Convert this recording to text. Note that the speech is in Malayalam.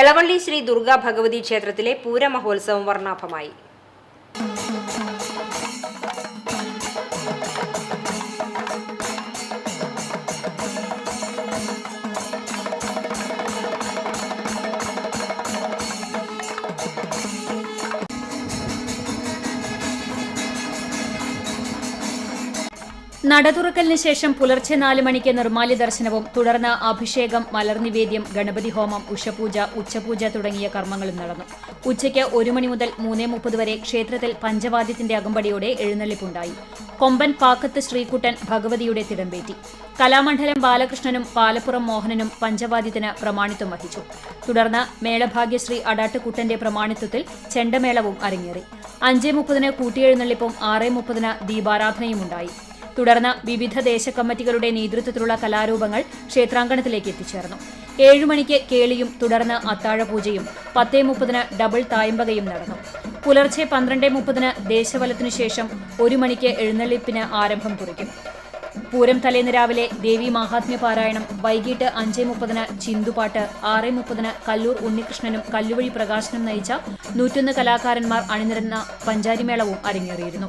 എളവള്ളി ശ്രീ ദുർഗാ ഭഗവതി ക്ഷേത്രത്തിലെ പൂരമഹോത്സവം വർണാഭമായി. നടതുറക്കലിന് ശേഷം പുലർച്ചെ നാല് മണിക്ക് നിർമ്മാല്യ ദർശനവും തുടർന്ന് അഭിഷേകം മലർനിവേദ്യം ഗണപതി ഹോമം ഉഷപൂജ ഉച്ചപൂജ തുടങ്ങിയ കർമ്മങ്ങളും നടന്നു. ഉച്ചയ്ക്ക് ഒരു മണി മുതൽ മൂന്നേ മുപ്പത് വരെ ക്ഷേത്രത്തിൽ പഞ്ചവാദ്യത്തിന്റെ അകമ്പടിയോടെ എഴുന്നള്ളിപ്പുണ്ടായി. കൊമ്പൻ പാക്കത്ത് ശ്രീകുട്ടൻ ഭഗവതിയുടെ തിടമ്പേറ്റി. കലാമണ്ഡലം ബാലകൃഷ്ണനും പാലപ്പുറം മോഹനനും പഞ്ചവാദ്യത്തിന് പ്രമാണിത്വം വഹിച്ചു. തുടർന്ന് മേളഭാഗ്യശ്രീ അടാട്ടുകുട്ടന്റെ പ്രമാണിത്വത്തിൽ ചെണ്ടമേളവും അരങ്ങേറി. അഞ്ചേ മുപ്പതിന് കൂട്ടിയെഴുന്നള്ളിപ്പും ആറേ മുപ്പതിന് ദീപാരാധനയുമുണ്ടായി. തുടർന്ന് വിവിധ ദേശകമ്മിറ്റികളുടെ നേതൃത്വത്തിലുള്ള കലാരൂപങ്ങൾ ക്ഷേത്രാങ്കണത്തിലേക്ക് എത്തിച്ചേർന്നു. ഏഴുമണിക്ക് കേളിയും തുടർന്ന് അത്താഴപൂജയും പത്തേ മുപ്പതിന് ഡബിൾ തായമ്പകയും നടന്നു. പുലർച്ചെ പന്ത്രണ്ട് മുപ്പതിന് ദേശവലത്തിനു ശേഷം ഒരു മണിക്ക് എഴുന്നള്ളിപ്പിന് ആരംഭം കുറിക്കും. പൂരം തലേന്ന് രാവിലെ ദേവി മഹാത്മ്യ പാരായണം വൈകിട്ട് അഞ്ചേ മുപ്പതിന് ചിന്തുപാട്ട് ആറ് മുപ്പതിന് കല്ലൂർ ഉണ്ണികൃഷ്ണനും കല്ലുവഴി പ്രകാശനും നയിച്ച നൂറ്റൊന്ന് കലാകാരന്മാർ അണിനിരന്ന പഞ്ചാരിമേളവും അരങ്ങേറിയിരുന്നു.